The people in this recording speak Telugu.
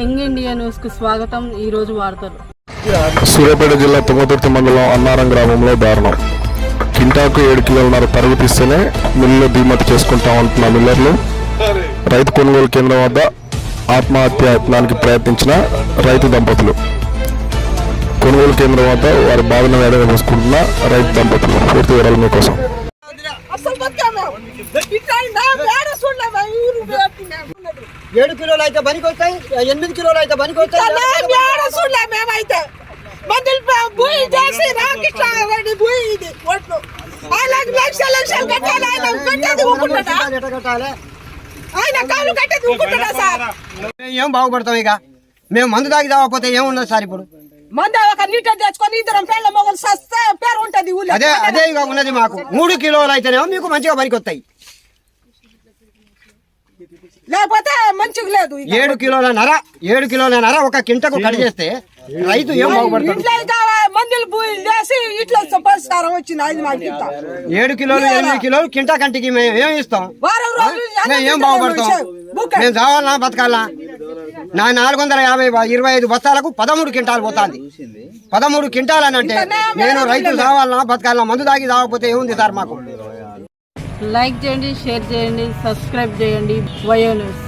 యంగ్ ఇండియా న్యూస్కు స్వాగతం. ఈ రోజు వార్తలు. సూర్యాపేట జిల్లా తుంగతుర్తి మండలం అన్నారం గ్రామంలో దారుణం. కింటాకు ఏడు కిలోలన్నర పరుగు తీస్తేనే మిల్లులో దిగుమతి చేసుకుంటామంటున్న మిల్లర్లు. రైతు కొనుగోలు కేంద్రం వద్ద ఆత్మహత్య యత్నానికి ప్రయత్నించిన రైతు దంపతులు. కొనుగోలు కేంద్రం వద్ద వారి బాధను వేడవేసుకుంటున్న రైతు దంపతులు. పూర్తి వివరాలు మీకోసం ఏడు కిలోలు అయితే పనికి వస్తాయి ఎనిమిది కిలోలు అయితే పనికి వస్తాయి మేమైతే. భూమి చేసి రామకృష్ణ రెడ్డి భూమి ఇది ఒట్లు. అలాగే లక్ష లక్షలు కట్టాలి ఆయన. కట్టేది ఊరుకుంటాడా ఎట్ట కట్టాలి ఆయన కాలు కట్టేది ఊరుకుంటాడా సార్? మేము ఏం బాగుపడతాం ఇక? మేము మందు తాగి తాగకపోతే ఏమున్నది సార్ ఇప్పుడు? మంద ఒక నీట తెచ్చుకొని ఇద్దరం పేర్ల మొగలు సస్తే పేరు ఉంటది అదే అదే ఇక ఉన్నది మాకు. మూడు కిలోలు అయితేనేమో మీకు మంచిగా పనికి వస్తాయి లేకపోతే మంచిగా లేదు. ఏడు కిలోల నర ఏడు కిలోల నర ఒక కింటకు కట్ చేస్తే రైతు ఏం బాగుపడతాడు? మందులు చేసి ఇట్లా పరిష్కారం వచ్చింది మాకు ఇంత ఏడు కిలోలు ఎనిమిది కిలోలు కింట కంటికి మేము ఏం ఇస్తాం? మేము ఏం బాగుపడతాం? మేము చావాలనా బతకాలనా? నా నాలుగు వందల యాభై ఇరవై ఐదు బస్తాలకు పదమూడు క్వింటాలు పోతాంది. పదమూడు క్వింటాలు అని అంటే నేను రైతు చావాలనా బతకాలనా? మందు తాగి తాగకపోతే ఏముంది సార్ మాకు? లైక్ చేయండి షేర్ చేయండి సబ్స్క్రైబ్ చేయండి. వయోన్యూస్